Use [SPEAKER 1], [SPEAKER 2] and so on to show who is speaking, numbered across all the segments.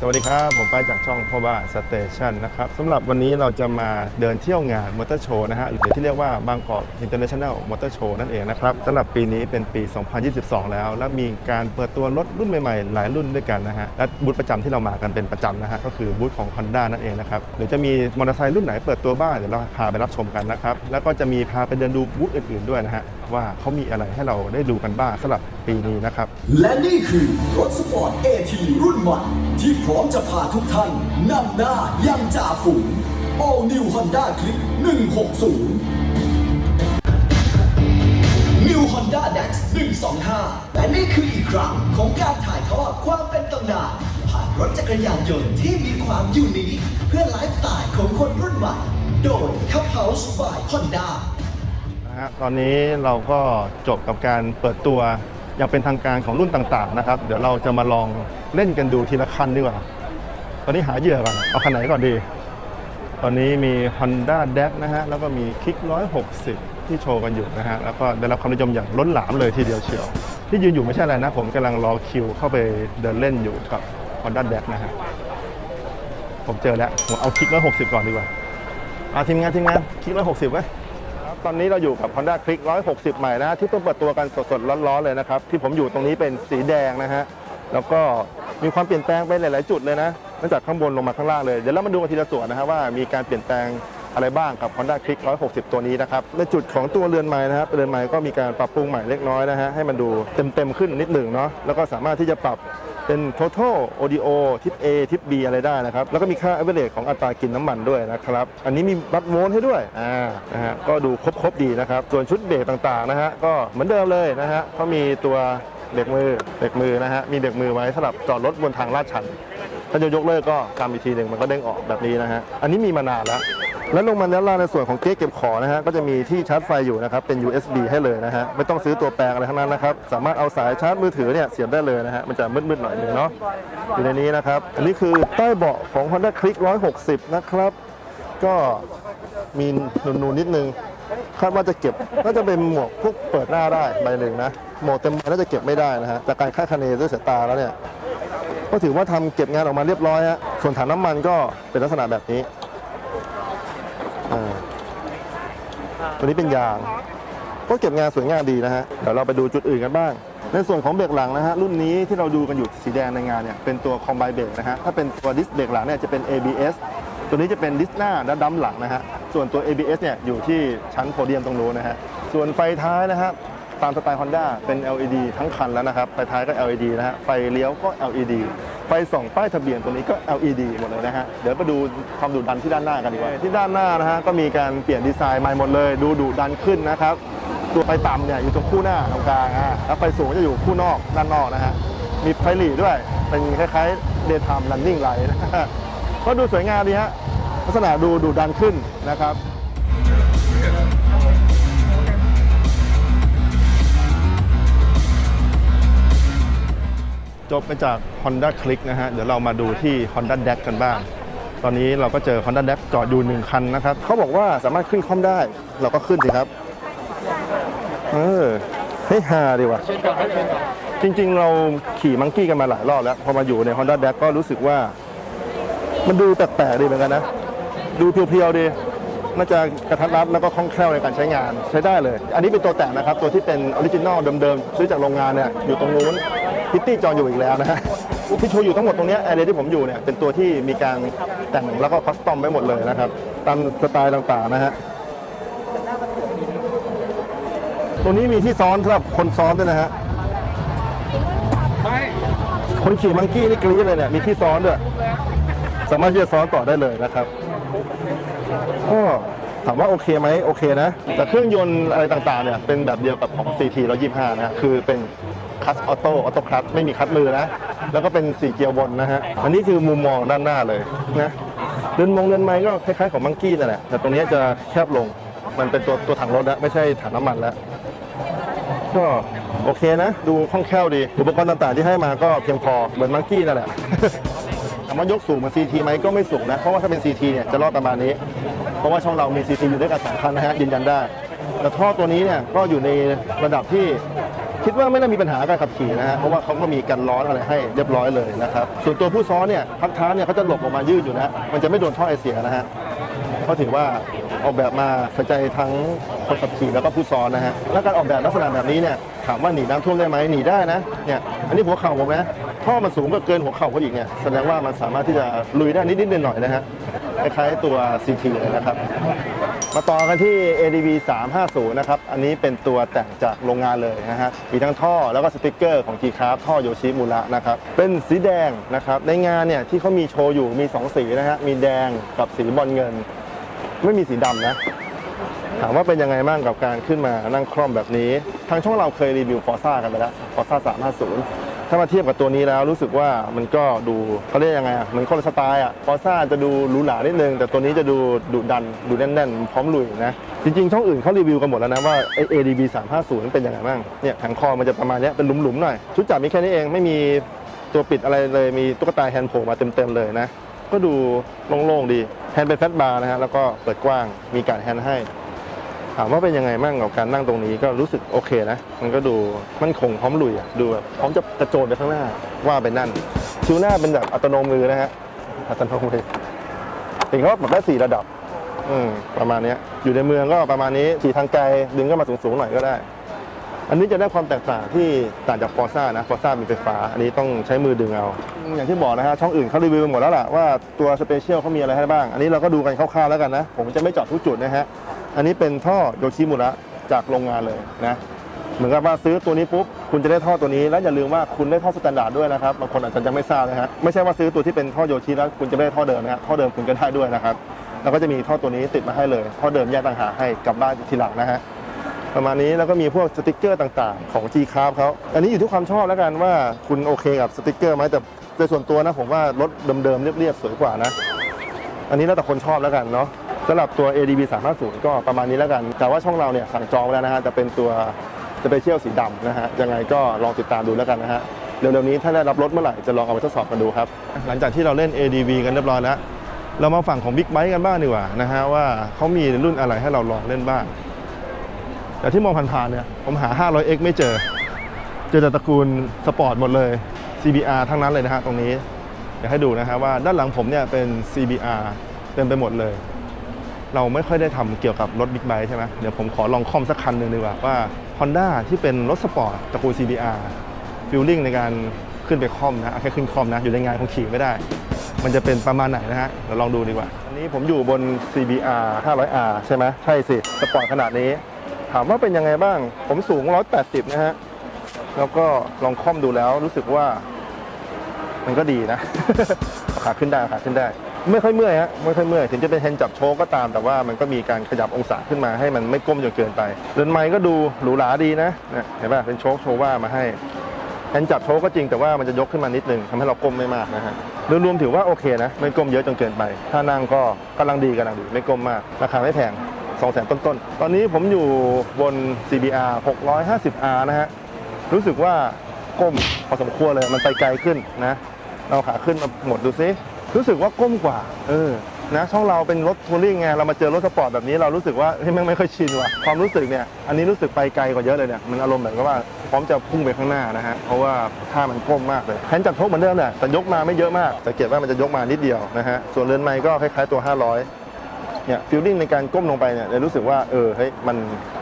[SPEAKER 1] สวัสดีครับ ผมไปจากช่องพ่อบ้านสเตชันนะครับสำหรับวันนี้เราจะมาเดินเที่ยวงานมอเตอร์โชว์นะฮะหรือที่เรียกว่าบางกอกอินเตอร์เนชั่นแนลมอเตอร์โชว์นั่นเองนะครับสำหรับปีนี้เป็นปี 2022 แล้ว และมีการเปิดตัวรถรุ่นใหม่ๆ หลายรุ่นด้วยกันนะฮะและบูธประจำที่เรามากันเป็นประจำนะฮะก็คือบูธของ Honda นั่นเองนะครับหรือจะมีมอเตอร์ไซค์รุ่นไหนเปิดตัวบ้างเดี๋ยวเราพาไปรับชมกันนะครับแล้วก็จะมีพาไปเดินดูบูธอื่นๆด้วยนะฮะว่าเขามีอะไรให้เราได้ดูกันบ้างสำหรับปีนี้นะครับ
[SPEAKER 2] และนี่คือรถสปอร์ต AT รุ่นใหม่ที่ร้อมจะพาทุกท่านนำหน้ายังจ่าฝูง All New Honda Click 160 New Honda Dex 125 และนี่คืออีกครั้งของการถ่ายทอดความเป็นตำนานผ่านรถจักรยานยนต์ที่มีความยูนิคเพื่อไลฟ์สไตล์ของคนรุ่นใหม่ โดย Cup House by Honda
[SPEAKER 1] นะฮะตอนนี้เราก็จบกับการเปิดตัว ย่างเป็นทางการของรุ่นต่างๆนะครับ เดี๋ยวเราจะมาลองเล่นกันดูทีละคันดีกว่า ตอนนี้หาเหยื่อก่อนเอาคันไหนก่อนดี ตอนนี้มี Honda d e c นะฮะ แล้วก็มี Kick 160 ที่โชว์กันอยู่นะฮะ แล้วก็ได้รับความนิยมอย่างล้นหลามเลยทีเดียวเชียว ที่ยืนอยู่ไม่ใช่อะไรนะ ผมกำลังรอคิวเข้าไปเดินเล่นอยู่กับ Honda d e c นะฮะ ผมเจอแล้วผมเอา Kick 160 ก่อนดีกว่าอาทีมงานทีมงาน Kick 160ไว้ ตอนนี้เราอยู่กับ Honda Click 160 ใหม่นะที่เพิ่งเปิดตัวกันสดๆร้อนๆเลยนะครับที่ผมอยู่ตรงนี้เป็นสีแดงนะฮะแล้วก็มีความเปลี่ยนแปลงไปหลายๆจุดเลยนะตั้งจากข้างบนลงมาข้างล่างเลยเดี๋ยวเรามาดูกันทีละส่วนนะฮะว่ามีการเปลี่ยนแปลง อะไรบ้างกับ Honda Click 160 ตัวนี้นะครับในจุดของตัวเรือนไม้นะครับเรือนไม้ก็มีการปรับปรุงใหม่เล็กน้อยนะฮะให้มันดูเต็มๆขึ้นนิดหนึ่งเนาะแล้วก็สามารถที่จะปรับเป็น total audio ทิป A ทิป B อะไรได้นะครับ แล้วก็มีค่า average ของอัตรากินน้ำมันด้วยนะครับ อันนี้มีบัตโวลต์ให้ด้วยอ่านะฮะก็ดูครบๆดีนะครับ ส่วนชุดเบรกต่างๆนะฮะก็เหมือนเดิมเลยนะฮะเขามีตัวเบรกมือเบรกมือนะฮะมีเบรกมือไว้สำหรับจอดรถบนทางลาดชัน ถ้าจะยกเลิกก็กำอีกทีหนึ่งมันก็เด้งออกแบบนี้นะฮะ อันนี้มีมานานแล้ว แล้วลงมาด้านล่างในส่วนของเก๊กเก็บของนะฮะ ก็จะมีที่ชาร์จไฟอยู่นะครับ เป็น USB ให้เลยนะฮะ ไม่ต้องซื้อตัวแปลงอะไรทั้งนั้นนะครับ สามารถเอาสายชาร์จมือถือเนี่ยเสียบได้เลยนะฮะ มันจะมืดๆหน่อยหนึงเนาะ อยู่ในนี้นะครับ อันนี้คือใต้เบาะของ Honda Click 160 นะครับ ก็มีนูนๆนิดนึง คาดว่าจะเก็บน่าจะเป็นหมวกพวกเปิดหน้าได้ใบหนึ่งนะหมวกเต็มใบน่าจะเก็บไม่ได้นะฮะจากการคาดคะเนด้วยสายตาแล้วเนี่ยก็ถือว่าทำเก็บงานออกมาเรียบร้อยฮะส่วนถังน้ำมันก็เป็นลักษณะแบบนี้อ่าตัวนี้เป็นยาง ก็เก็บงานสวยงามดีนะฮะเดี๋ยวเราไปดูจุดอื่นกันบ้าง ในส่วนของเบรกหลังนะฮะรุ่นนี้ที่เราดูกันอยู่สีแดงในงานเนี่ยเป็นตัวคอมไบเบรกนะฮะถ้าเป็นตัวดิสเบรกหลังเนี่ยจะเป็น ABS ตัวนี้จะเป็นดิสหน้าและดัมหลังนะฮะ ส่วนตัว ABS เนี่ยอยู่ที่ชั้นโพเดียมตรงนู้นนะฮะ ส่วนไฟท้ายนะฮะตามสไตล์ Honda เป็น LED ทั้งคันแล้วนะครับ ไฟท้ายก็ LED นะฮะ ไฟเลี้ยวก็ LED ไฟส่องป้ายทะเบียนตัวนี้ก็ LED หมดเลยนะฮะ เดี๋ยวไปดูความดุดันที่ด้านหน้ากันดีกว่า ที่ด้านหน้านะฮะก็มีการเปลี่ยนดีไซน์ใหม่หมดเลย ดูดุดันขึ้นนะครับ ตัวไฟต่ำเนี่ยอยู่ตรงคู่หน้าตรงกลางอะแล้วไฟสูงจะอยู่คู่นอกด้านนอกนะฮะ มีไฟหลีด้วย เป็นคล้ายๆ daytime running light นะก็ดูสวยงามดีฮะ ลักษณะดูดุดันขึ้นนะครับจบไปจาก Honda Click นะฮะ เดี๋ยวเรามาดูที่ Honda d e c กันบ้าง ตอนนี้เราก็เจอ Honda d e c จอดอยู่หนึ่งคันนะครับ เขาบอกว่าสามารถขึ้นคล่อมได้ เราก็ขึ้นสิครับ เออเฮ้ยฮาดีว่ะจริง ๆ เราขี่มังกี้กันมาหลายรอบแล้ว พอมาอยู่ใน Honda d e c ก็รู้สึกว่า มันดูแปลกๆดีเหมือนกันนะ ดูเพียวๆดีน่าจะกระทัดรัดแล้วก็คล่องแคล่วในการใช้งานใช้ได้เลย อันนี้เป็นตัวแต่งนะครับ ตัวที่เป็นออริจินอลเดิมๆซื้อจากโรงงานเนี่ยอยู่ตรงนู้นพิตตี้จออยู่อีกแล้วนะฮะที่โชว์อยู่ทั้งหมดตรงเนี้ยแอร์เรที่ผมอยู่เนี่ยเป็นตัวที่มีการแต่งแล้วก็คอสตอมไว้หมดเลยนะครับ ตามสไตล์ต่างๆนะฮะตัวนี้มีที่ซ้อนสำหรับคนซ้อนด้วยนะฮะคนขี่มังกี้นี่กรี๊ดเลยเนี่ยมีที่ซ้อนด้วยสามารถที่จะซ้อนต่อได้เลยนะครับ ก็ถามว่าโอเคไหมโอเคนะ แต่เครื่องยนต์อะไรต่างๆเนี่ยเป็นแบบเดียวกับของ CT 125 นะ คือเป็นคัสออโต้ออโต้คลัตไม่มีคัดมือนะ แล้วก็เป็น4เกียร์บนนะฮะ อันนี้คือมุมมองด้านหน้าเลยนะเดินมองเดินไม้ก็คล้ายๆของมังกี้นั่นแหละ แต่ตรงนี้จะแคบลง มันเป็นตัวตัวถังรถแล้วไม่ใช่ถังน้ำมันแล้ว ก็โอเคนะ ดูคล่องแคล่วดี อุปกรณ์ต่างๆที่ให้มาก็เพียงพอเหมือนมังกี้นั่นแหละ ถามว่ายกสูงเหมือน CT ไหมก็ไม่สูงนะ เพราะว่าถ้าเป็นซีทีเนี่ยจะรอดประมาณนี้ เพราะว่าช่องเรามีซีทีอยู่ด้วยกันสองคันนะฮะยืนยันได้ แต่ท่อตัวนี้เนี่ยก็อยู่ในระดับที่ที่คิดว่าไม่น่ามีปัญหาการขับขี่นะฮะเพราะว่าเขาก็มีกันร้อนอะไรให้เรียบร้อยเลยนะครับส่วนตัวผู้ซ้อนเนี่ยพักเท้าเนี่ยเขาจะหลบออกมายืดอยู่นะมันจะไม่โดนท่อไอเสียนะฮะเขาถือว่า ออกแบบมาใส่ใจทั้งคนขับขี่แล้วก็ผู้ซ้อนนะฮะแล้วการออกแบบลักษณะแบบนี้เนี่ยถามว่าหนีน้ำท่วมได้ไหมหนีได้นะเนี่ยอันนี้หัวเข่าผมนะท่อมันสูงก็เกินหัวเข่าเขาอีกเนี่ยแสดงว่ามันสามารถที่จะลุยได้นิดๆหน่อยๆนะฮะคล้ายๆตัว CT เลยนะครับ มาต่อกันที่ ADV 350 นะครับ อันนี้เป็นตัวแต่งจากโรงงานเลยนะฮะ มีทั้งท่อแล้วก็สติกเกอร์ของ G Craft ท่อโยชิมูระนะครับ เป็นสีแดงนะครับ ในงานเนี่ยที่เขามีโชว์อยู่มี 2 สีนะฮะ มีแดงกับสีบอลเงิน ไม่มีสีดำนะ ถามว่าเป็นยังไงบ้างกับการขึ้นมานั่งคล่อมแบบนี้ ทางช่องเราเคยรีวิวฟอร์ซ่ากันไปแล้วฟอร์ซ่า350ถ้ามาเทียบกับตัวนี้แล้วรู้สึกว่ามันก็ดูเขาเรียกยังไงอะมันคนละสไตล์อะฟอร์ซ่าจะดูหรูหรานิดนึง แต่ตัวนี้จะดูดุดันดูแน่นๆ พร้อมลุยนะ จริงๆ ช่องอื่นเขารีวิวกันหมดแล้วนะว่าไอ้ ADB 350มันเป็นยังไงบ้างเนี่ยแผงคอมันจะประมาณนี้เป็นหลุมๆหน่อย ชุดจับมีแค่นี้เองไม่มีตัวปิดอะไรเลยมีตุ๊กตาแฮนด์โผล่มาเต็มๆเลยนะ ก็ดูโล่งๆดีแฮนด์เป็นแฟตบาร์นะฮะแล้วก็เปิดกว้างมีการแฮนด์ให้ ถามว่าเป็นยังไงบ้างกับการนั่งตรงนี้ก็รู้สึกโอเคนะ มันก็ดูมันคงพร้อมลุยอะดูแบบพร้อมจะกระโจนไปข้างหน้าว่าไปนั่นชิวหน้าเป็นแบบอัตโนมือนะฮะอัตโนมือถึงเขาปรับได้สี่ระดับ อืมประมาณนี้อยู่ในเมืองก็ประมาณนี้ขี่ทางไกลดึงก็มาสูงๆหน่อยก็ได้ อันนี้จะได้ความแตกต่างที่ต่างจากฟอร์ซ่านะฟอร์ซ่ามีไฟฟ้า อันนี้ต้องใช้มือดึงเอา อย่างที่บอกนะฮะช่องอื่นเขารีวิวไปหมดแล้วล่ะว่าตัวสเปเชียลเขามีอะไรให้บ้าง อันนี้เราก็ดูกันคร่าวๆแล้วกันนะ ผมจะไม่เจาะทุกจุดนะฮะ อันนี้เป็นท่อโยชิมุระจากโรงงานเลยนะ เหมือนกับว่าซื้อตัวนี้ปุ๊บคุณจะได้ท่อตัวนี้ แล้วอย่าลืมว่าคุณได้ท่อสแตนดาร์ดด้วยนะครับบางคนอาจจะยังไม่ทราบนะฮะไม่ใช่ว่าซื้อตัวที่เป็นท่อโยชิแล้วคุณจะไม่ได้ท่อเดิมนะฮะท่อเดิมคุณก็ได้ด้วยนะครับแล้วก็จะมีท่อตัวนี้ติดมาให้เลยท่อเดิมแยกต่างหากให้กลับบ้านทีหลังนะฮะ ประมาณนี้แล้วก็มีพวกสติกเกอร์ต่างๆ ของ G c r a f t เขาอันนี้อยู่ที่ความชอบแล้วกันว่าคุณโอเคกับสติกเกอร์ไหมแต่โดยส่วนตัวนะผมว่ารถเดิมๆเรียบๆสวยกว่านะ อันนี้แล้วแต่คนชอบแล้วกันเนาะสำหรับตัว ADB 350 ก็ประมาณนี้แล้วกัน แต่ว่าช่องเราเนี่ยสั่งจองไว้แล้วนะฮะจะเป็นตัวสเปเชียลสีดำนะฮะยังไงก็ลองติดตามดูแล้วกันนะฮะเร็วๆนี้ถ้าได้รับรถเมื่อไหร่จะลองเอาไปทดสอบกันดูครับ หลังจากที่เราเล่น ADV กันเรียบร้อยแล้ว เรามาฝั่งของ Big Bike กันบ้างดีกว่านะฮะว่าเขามีรุ่นอะไรให้เราลองเล่นบ้าง แต่ที่มองผ่านๆเนี่ยผมหา 500X ไม่เจอ เจอแต่ตระกูลสปอร์ตหมดเลย CBR ทั้งนั้นเลยนะฮะตรงนี้อยากให้ดูนะฮะว่าด้านหลังผมเนี่ยเป็น CBR เต็มไปหมดเลย เราไม่ค่อยได้ทำเกี่ยวกับรถบิ๊กไบค์ใช่ไหมเดี๋ยวผมขอลองคอมสักคันหนึ่งดีกว่าว่า Honda ที่เป็นรถสปอร์ตตระกูล CBR ฟิลลิ่งในการขึ้นไปคอมนะแค่ขึ้นคอมนะอยู่ในงานคงขี่ไม่ได้ มันจะเป็นประมาณไหนนะฮะเราลองดูดีกว่า อันนี้ผมอยู่บน CBR 500R ใช่ไหมใช่สิสปอร์ตขนาดนี้ ถามว่าเป็นยังไงบ้าง ผมสูง 180 นะฮะ แล้วก็ลองค่อมดูแล้วรู้สึกว่า มันก็ดีนะเอาขาขึ้นได้เอาขาขึ้นได้ ไม่ค่อยเมื่อยฮะ ไม่ค่อยเมื่อย ถึงจะเป็นแฮนด์จับโชก็ตาม แต่ว่ามันก็มีการขยับองศาขึ้นมาให้มันไม่ก้มจนเกินไป เรือนไม้ก็ดูหรูหราดีนะเนี่ยเห็นป่ะ เป็นโชคโชว่ามาให้แฮนด์จับโชก็จริงแต่ว่ามันจะยกขึ้นมานิดนึงทำให้เราก้มไม่มากนะฮะโดยรวมถือว่าโอเคนะ ไม่ก้มเยอะจนเกินไป ถ้านั่งก็กำลังดีกำลังดี ไม่ก้มมาก ราคาไม่แพง 2 0 0 0 0ต้นๆ ตอนนี้ผมอยู่บน CBR 650R นะฮะ รู้สึกว่าก้มพอสมควรเลย มันไปไกลขึ้นนะ เราขาขึ้นมาหมดดูซิรู้สึกว่าก้มกว่า เออ นะ ช่องเราเป็นรถทัวริงไง เรามาเจอรถสปอร์ตแบบนี้ เรารู้สึกว่าเฮ้ยแม่งไม่ค่อยชินว่ะ ความรู้สึกเนี่ย อันนี้รู้สึกไปไกลกว่าเยอะเลยเนี่ย มันอารมณ์เหมือนกับว่าพร้อมจะพุ่งไปข้างหน้านะฮะ เพราะว่าท่ามันก้มมากเลยแทนจับทกเหมือนเดิมแหละแต่ยกมาไม่เยอะมากสังเกตว่ามันจะยกมานิดเดียวนะฮะ ส่วนเรือนไม้ก็คล้ายๆตัว 500 เนี่ยฟิลลิ่งในการก้มลงไปเนี่ยเลยรู้สึกว่าเออเฮ้ยมัน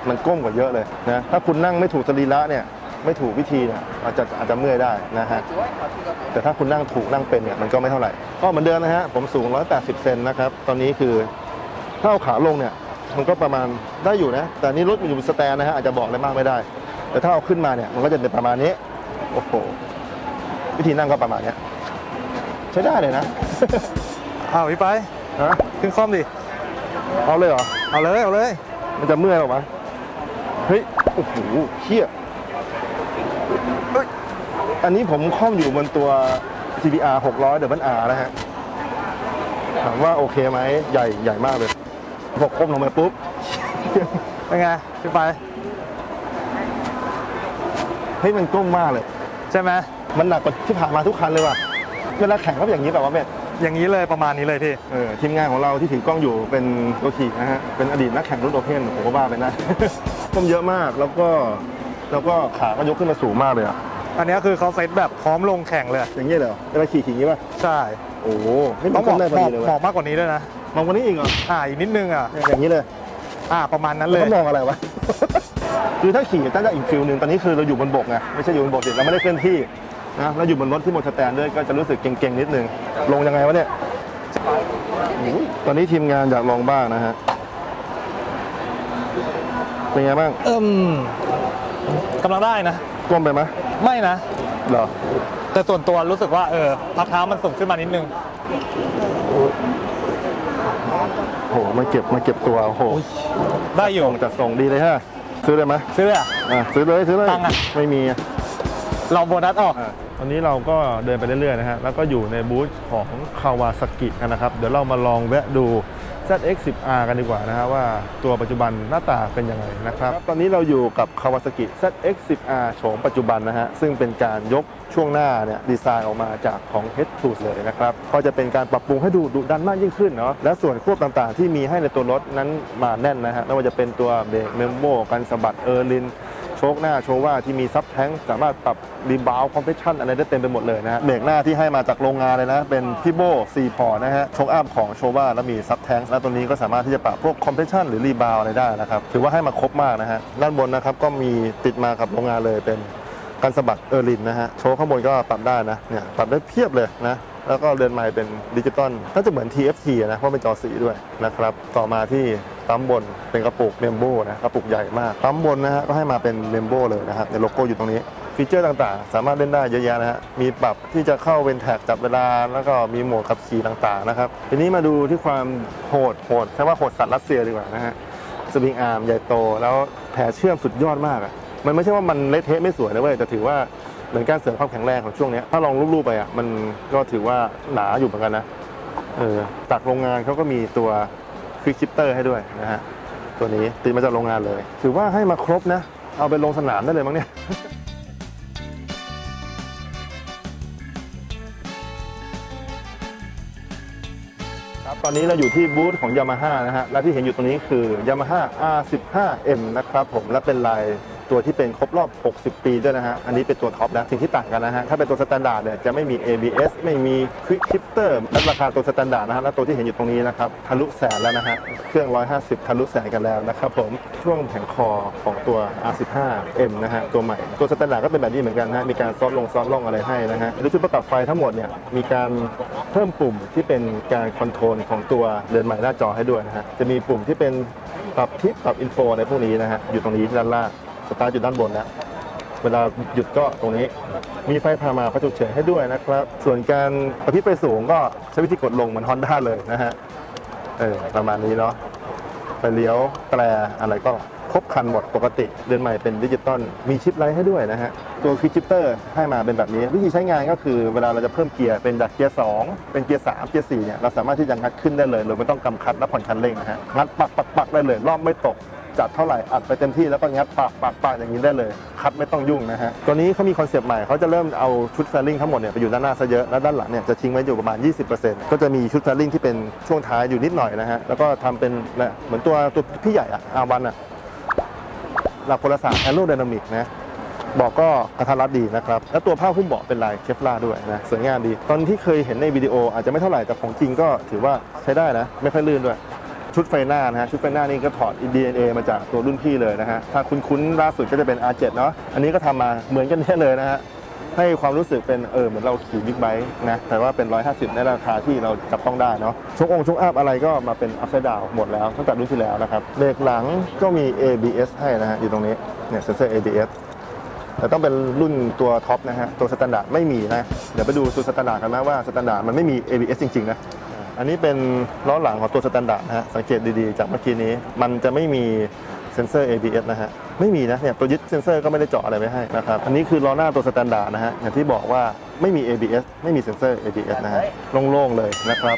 [SPEAKER 1] มันก้มกว่าเยอะเลยนะถ้าคุณนั่งไม่ถูกสรีระเนี่ยไม่ถูกวิธีเนี่ยอาจจะอาจจะเมื่อยได้นะฮะแต่ถ้าคุณนั่งถูกนั่งเป็นเนี่ยมันก็ไม่เท่าไหร่ก็เหมือนเดิมนะฮะผมสูง 180 เซนนะครับตอนนี้คือถ้าเอาขาลงเนี่ยมันก็ประมาณได้อยู่นะ แต่นี่รถมันอยู่บนสแตนนะฮะอาจจะบอกอะไรมากไม่ได้ แต่ถ้าเอาขึ้นมาเนี่ยมันก็จะเป็นประมาณนี้โอ้โหวิธีนั่งก็ประมาณเนี้ยใช้ได้เลยนะ
[SPEAKER 3] อ้าวพี่ไป
[SPEAKER 1] ฮะ
[SPEAKER 3] ขึ้นคล่อมดิ
[SPEAKER 1] เอาเลยเหรอ
[SPEAKER 3] เอาเลย เอาเลย
[SPEAKER 1] มันจะเมื่อยหรอวะเฮ้ย โอ้โหเฮี้ยเฮ้ย อันนี้ผมคล่อมอยู่บนตัว CBR 600 Double R นะฮะ ถามว่าโอเคไหม ใหญ่ ใหญ่มากเลยพอก้มลงไปปุ๊บ
[SPEAKER 3] เป็นไงพี่ไป
[SPEAKER 1] เฮ้ย มันก้มมากเลย
[SPEAKER 3] ใช่ไหม
[SPEAKER 1] มันหนักกว่าที่ผ่านมาทุกคันเลยว่ะ เวลาแข่งก็เป็นอย่างนี้แบบว่าเม็ด
[SPEAKER 3] อย่างนี้เลยประมาณนี้เลยพี่
[SPEAKER 1] เออทีมงานของเราที่ถือกล้องอยู่เป็นตัวขี่นะฮะ เป็นอดีตนักแข่งรุ่นโอเพ่นผมก็ว่าไปนะ ก้มเยอะมากแล้วก็แล้วก็ขาก็ยกขึ้นมาสูงมากเลยอะ
[SPEAKER 3] อันนี้คือเขาเซตแบบพร้อมลงแข่งเลย
[SPEAKER 1] อย่างนี้เลยเหรอเวลาขี่ขี่อย่างนี้ป่ะ
[SPEAKER 3] ใช่
[SPEAKER 1] โอ้โหไม่
[SPEAKER 3] ต้
[SPEAKER 1] ต้
[SPEAKER 3] อ
[SPEAKER 1] องง
[SPEAKER 3] เห
[SPEAKER 1] ได้
[SPEAKER 3] มาะ
[SPEAKER 1] พอ
[SPEAKER 3] เห
[SPEAKER 1] ดี
[SPEAKER 3] มาะ
[SPEAKER 1] เลย
[SPEAKER 3] เห
[SPEAKER 1] เว้ย
[SPEAKER 3] มาะมากกว่านี้ด้วยนะ
[SPEAKER 1] มองวันนี้อีกเหรอ
[SPEAKER 3] อ่าอีกนิดนึงอะ
[SPEAKER 1] อย่างนี้เลย
[SPEAKER 3] อ่าประมาณนั้น
[SPEAKER 1] แล้
[SPEAKER 3] เล
[SPEAKER 1] วย เขามองอะไรวะ คือถ้าขี่ตั้งแต่อีกฟิลหนึ่งตอนนี้คือเราอยู่บนบกไงไม่ใช่อยู่บนบกสิเราไม่ได้เคลื่อนที่ นะเราอยู่บนรถที่บนสแตนด้วยก็จะรู้สึกเก่งๆนิดนึง ลงยังไงวะเนี่ยอุ้ยตอนนี้ทีมงานอยากลองบ้างนะฮะเป็นไงบ้าง
[SPEAKER 3] เอิ่มกำลังได้นะ
[SPEAKER 1] ก้มไปไหม
[SPEAKER 3] ไม่นะ
[SPEAKER 1] เหรอ
[SPEAKER 3] แต่ส่วนตัวรู้สึกว่าเออพักเท้ามันสูงขึ้นมานิดนึง
[SPEAKER 1] โหมาเก็บมาเก็บตัวโอ้โห
[SPEAKER 3] ได้อยู่
[SPEAKER 1] ส่งจัดส่งดีเลยฮะซื้อเลยไหม
[SPEAKER 3] ซื้อเลยอะ
[SPEAKER 1] อะซื้อเลยซื้อเลย
[SPEAKER 3] ตังค์อะ
[SPEAKER 1] ไม่มีอะ
[SPEAKER 3] เราโบนัสออก
[SPEAKER 1] ตอนนี้เราก็เดินไปเรื่อยๆนะฮะ แล้วก็อยู่ในบูธของคาวาซากิกันนะครับ เดี๋ยวเรามาลองแวะดู ZX10R กันดีกว่านะฮะว่าตัวปัจจุบันหน้าตาเป็นยังไงนะครับ ตอนนี้เราอยู่กับคาวาซากิ ZX10R โฉมปัจจุบันนะฮะ ซึ่งเป็นการยกช่วงหน้าเนี่ยดีไซน์ออกมาจากของ Head t o เลยนะครับ ก็จะเป็นการปรับปรุงให้ดูดุดันมากยิ่งขึ้นเนาะ และส่วนควบต่างๆ ที่มีให้ในตัวรถนั้นมาแน่นนะฮะ ไม่ว่าจะเป็นตัวเบรกเมมโบกันสะบัดเออร์ลิน โชคหน้าโชว่าที่มีซับแท้งสามารถปรับรีบาวคอมเพรสชันอะไรได้เต็มไปหมดเลยนะฮะเบรกหน้าที่ให้มาจากโรงงานเลยนะ เป็นพิโบซีพอร์นะฮะโชคอัพของโชว่าแล้วมีซับแท้งแล้วตัวนี้ก็สามารถที่จะปรับพวกคอมเพรสชันหรือรีบาวอะไรได้นะครับถือว่าให้มาครบมากนะฮะด้านบนนะครับก็มีติดมากับโรงงานเลยเป็น กันสะบัดเออร์ลินนะฮะ โชว์ข้างบนก็ปรับได้นะ เนี่ย ปรับได้เพียบเลยนะ แล้วก็เรือนไม้เป็นดิจิตอลน่าจะเหมือน TFT นะ เพราะเป็นจอสีด้วยนะครับ ต่อมาที่ปั๊มบนเป็นกระปุกเมมโบนะกระปุกใหญ่มากปั๊มบนนะฮะก็ให้มาเป็นเมมโบเลยนะครับในโลโก้อยู่ตรงนี้ฟีเจอร์ต่างๆ สามารถเล่นได้เยอะแยะนะฮะ มีปรับที่จะเข้าเวนแท็กจับเวลา แล้วก็มีโหมดขับขี่ต่างๆนะครับ ทีนี้มาดูที่ความโหดโหดใช้ว่าโหดสัตว์รัสเซียดีกว่านะฮะ สวิงอาร์มใหญ่โต แล้วแผลเชื่อมสุดยอดมากอะ มันไม่ใช่ว่ามันเละเทะไม่สวยนะเว้ยแต่ถือว่าเหมือนการเสริมความแข็งแรงของช่วงเนี้ยถ้าลองรูปๆไปอะมันก็ถือว่าหนาอยู่เหมือนกันนะเออจากโรงงานเขาก็มีตัวควิกชิปเตอร์ให้ด้วยนะฮะตัวนี้ติดมาจากโรงงานเลย ถือว่าให้มาครบนะ เอาไปลงสนามได้เลยมั้งเนี่ยครับตอนนี้เราอยู่ที่บูธของ Yamaha นะฮะ และที่เห็นอยู่ตรงนี้คือ Yamaha R15M นะครับผม และเป็นลาย ตัวที่เป็นครบรอบ 60 ปีด้วยนะฮะ อันนี้เป็นตัวท็อปนะสิ่งที่ต่างกันนะฮะ ถ้าเป็นตัวสแตนดาร์ดเนี่ยจะไม่มี ABS ไม่มี Quick Shifter และราคาตัวสแตนดาร์ดนะฮะ และตัวที่เห็นอยู่ตรงนี้นะครับ ทะลุแสนแล้วนะฮะ เครื่อง 150 ทะลุแสนกันแล้วนะครับผม ช่วงแผงคอของตัว R15M นะฮะ ตัวใหม่ ตัวสแตนดาร์ดก็เป็นแบบนี้เหมือนกันนะฮะ มีการซอฟต์ลงซอฟต์ล่องอะไรให้นะฮะหรือชุดประกับไฟทั้งหมดเนี่ย มีการเพิ่มปุ่มที่เป็นการคอนโทรลของตัวเรือนใหม่หน้าจอให้ด้วยนะฮะ จะมีปุ่มที่เป็นปรับทิปปรับอินโฟอะไรพวกนี้นะฮะ อยู่ตรงนี้ด้านล่าง สตาร์ทอยู่ด้านบนแล้วเวลาหยุดก็ตรงนี้ มีไฟพามาไฟฉุกเฉินให้ด้วยนะครับ ส่วนการกระพริบไฟสูงก็ใช้วิธีกดลงเหมือนฮอนด้าเลยนะฮะเออประมาณนี้เนาะไฟเลี้ยวแตรอะไรก็ครบคันหมดปกติเรือนใหม่เป็นดิจิตอลมีชิปไลท์ให้ด้วยนะฮะ ตัวควิกชิปเตอร์ให้มาเป็นแบบนี้ วิธีใช้งานก็คือเวลาเราจะเพิ่มเกียร์เป็นจากเกียร์ 2 เป็นเกียร์ 3 เกียร์4เนี่ยเราสามารถที่จะงัดขึ้นได้เลยโดยไม่ต้องกำคัดและผ่อนคันเร่งนะฮะงัดปักปักปักได้เลยรอบไม่ตก จัดเท่าไหร่อัดไปเต็มที่แล้วก็งัดปากปากปากอย่างนี้ได้เลยคัดไม่ต้องยุ่งนะฮะตัวนี้เขามีคอนเซปต์ใหม่เขาจะเริ่มเอาชุดแฟลิงทั้งหมดเนี่ยไปอยู่ด้านหน้าซะเยอะแล้วด้านหลังเนี่ยจะทิ้งไว้อยู่ประมาณ 20%ก็จะมีชุดแฟลิงที่เป็นช่วงท้ายอยู่นิดหน่อยนะฮะแล้วก็ทำเป็นนะเหมือนตัวตัวพี่ใหญ่อะอาวันอะหลักพลศาสตร์แอโรไดนามิกนะเบอกก็กระทัดรัดดีนะครับ แล้วตัวผ้าหุ้มเบาะเป็นลายเคฟลาด้วยนะสวยงามดี ตอนที่เคยเห็นในวิดีโออาจจะไม่เท่าไหร่แต่ของจริงก็ถือว่าใช้ได้นะ ไม่ค่อยลื่นด้วย ชุดไฟหน้านะฮะชุดไฟหน้านี่ก็ถอด DNA มาจากตัวรุ่นพี่เลยนะฮะถ้าคุ้นๆล่าสุดก็จะเป็น R7 เนาะอันนี้ก็ทำมาเหมือนกันแน่เลยนะฮะให้ความรู้สึกเป็นเออเหมือนเราขี่บิ๊กไบค์นะแต่ว่าเป็น 150 ในราคาที่เราจับต้องได้เนาะชกองชกอัพอะไรก็มาเป็นอัพไซด์ดาวหมดแล้วตั้งแต่รุ่นที่แล้วนะครับเบรกหลังก็มี ABS ให้นะฮะอยู่ตรงนี้เนี่ยเซนเซอร์ ABS แต่ต้องเป็นรุ่นตัวท็อปนะฮะตัวสแตนดาร์ดไม่มีนะเดี๋ยวไปดูตัวสแตนดาร์ดกันนะว่าสแตนดาร์ดมันไม่มี ABS จริงๆนะ อันนี้เป็นล้อหลังของตัวสแตนดาร์ดนะฮะสังเกตดีๆ จากเมื่อกี้นี้ มันจะไม่มีเซ็นเซอร์ ABS นะฮะไม่มีนะเนี่ยตัวยึดเซ็นเซอร์ก็ไม่ได้เจาะอะไรไว้ให้นะครับอันนี้คือล้อหน้าตัวสแตนดาร์ดนะฮะอย่างที่บอกว่าไม่มี ABS ไม่มีเซ็นเซอร์ ABS นะฮะโล่งๆเลยนะครับ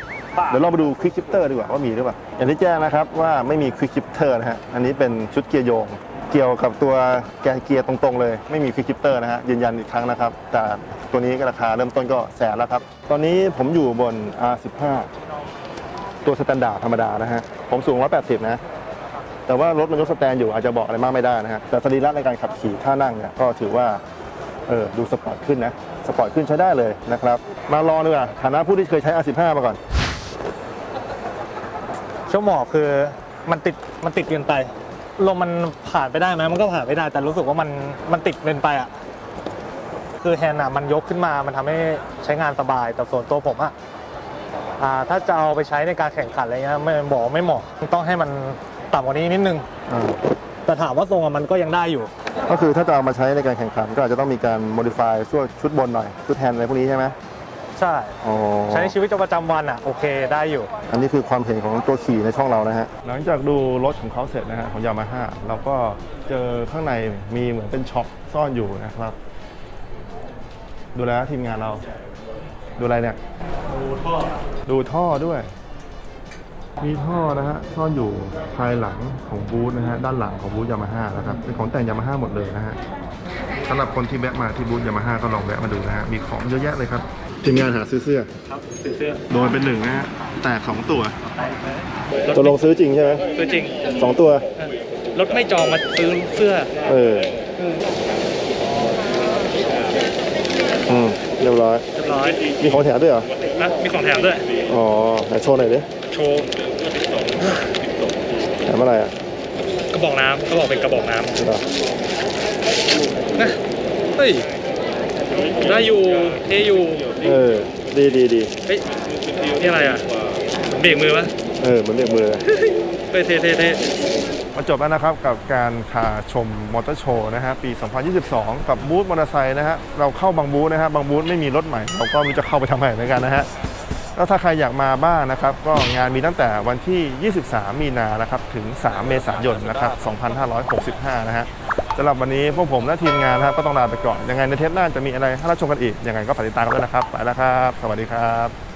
[SPEAKER 1] เดี๋ยวเรามาดูควิกชิปเตอร์ดีกว่าว่ามีหรือเปล่าอย่างที่แจ้งนะครับว่าไม่มีควิกชิปเตอร์นะฮะอันนี้เป็นชุดเกียร์โยงเกี่ยวกับตัวแกนเกียร์ตรงๆ เลย ไม่มีควิกชิปเตอร์นะฮะยืนยันอีกครั้งนะครับ แต่ตัวนี้ก็ราคาเริ่มต้นก็แสนแล้วครับ ตอนนี้ผมอยู่บน R15 ตัวสแตนดาร์ดธรรมดานะฮะ ผมสูง 180 นะ แต่ว่ารถมันยกสแตนอยู่อาจจะบอกอะไรมากไม่ได้นะฮะ แต่สรีระในการขับขี่ท่านั่งเนี่ยก็ถือว่า เออดูสปอร์ตขึ้นนะ สปอร์ตขึ้นใช้ได้เลยนะครับ มาลองดีกว่าฐานะผู้ที่เคยใช้ R15 มาก่อน
[SPEAKER 3] ช่วหมอกคือมันติดมันติดเกินไปลมมันผ่านไปได้ไหมมันก็ผ่านไปได้ แต่รู้สึกว่ามันมันติดเกินไปอะคือแฮนด์อะมันยกขึ้นมามันทำให้ใช้งานสบายแต่ส่วนตัวผมอะ ถ้าจะเอาไปใช้ในการแข่งขันอะไรเงี้ยไม่บอกไม่เหมาะต้องให้มันต่ำกว่านี้นิดนึง
[SPEAKER 1] อ่า
[SPEAKER 3] แต่ถามว่าทรงอะมันก็ยังได้อยู่
[SPEAKER 1] ก็คือถ้าจะเอามาใช้ในการแข่งขันก็อาจจะต้องมีการ modify ช่วชุดบนหน่อยชุดแฮนด์อะไรพวกนี้ใช่ไหม
[SPEAKER 3] ใช่
[SPEAKER 1] อ๋อ
[SPEAKER 3] ใช้ในชีวิตประจำวันอะโอเคได้อยู่
[SPEAKER 1] อันนี้คือความเห็นของตัวขี่ในช่องเรานะฮะ หลังจากดูรถของเขาเสร็จนะฮะของยามาฮ่าเราก็เจอข้างในมีเหมือนเป็นช็อปซ่อนอยู่นะครับ ดูแลวทีมงานเรา ดูอะไรเนี่ย ดูท่อ ดูท่อด้วย มีท่อนะฮะซ่อนอยู่ภายหลังของบูธนะฮะด้านหลังของบูธยามาฮ่านะครับเป็นของแต่งยามาฮ่าหมดเลยนะฮะสำหรับคนที่แวะมาที่บูธยามาฮ่าก็ลองแวะมาดูนะฮะมีของเยอะแยะเลยครับทีมงานหาซื้อเสื้อ
[SPEAKER 3] ครับซื้อเสื้อ
[SPEAKER 1] โดนเป็นหนึ่งนะฮะแตกสองตัวตกลงซื้อจริงใช่ไหม
[SPEAKER 3] ซื้อจริง
[SPEAKER 1] สองตัว
[SPEAKER 3] รถไม่จองมาซื้อเสื้อ
[SPEAKER 1] เออ อืม เรียบร้อย
[SPEAKER 3] เรียบร้อย
[SPEAKER 1] มีของแถมด้วยเหรอ
[SPEAKER 3] นะมีของแถมด้วย
[SPEAKER 1] อ๋อไหนโชว์หน่อยดิ
[SPEAKER 3] โชว์
[SPEAKER 1] แถมอะไรอะ
[SPEAKER 3] กระบอกน้ำเขาบอกเป็นกระบอกน้
[SPEAKER 1] เหรอำ
[SPEAKER 3] นะเฮ้ยได้อยู่เทอยู่
[SPEAKER 1] เออ ดีดีดี
[SPEAKER 3] เฮ้ยนี่อะไรอะเบรกมือปะ
[SPEAKER 1] เออเหมือนเรียกมือ
[SPEAKER 3] เฮ้ยเทเทเท
[SPEAKER 1] มาจบแล้วนะครับกับการพาชมมอเตอร์โชว์นะฮะปี 2022 กับบูธมอเตอร์ไซค์นะฮะเราเข้าบางบูธนะฮะบางบูธไม่มีรถใหม่ เราก็มิจะเข้าไปทำอะไรเหมือนกันนะฮะแล้วถ้าใครอยากมาบ้างนะครับ ก็งานมีตั้งแต่วันที่ 23 มีนานะครับถึง 3 เมษายนนะครับ 2565 นะฮะสำหรับวันนี้พวกผมและทีมงานนะครับก็ต้องลาไปก่อนยังไงในเทปหน้าจะมีอะไรให้รับชมกันอีกยังไงก็ฝากติดตามกันด้วยนะครับไปแล้วครับ สวัสดีครับ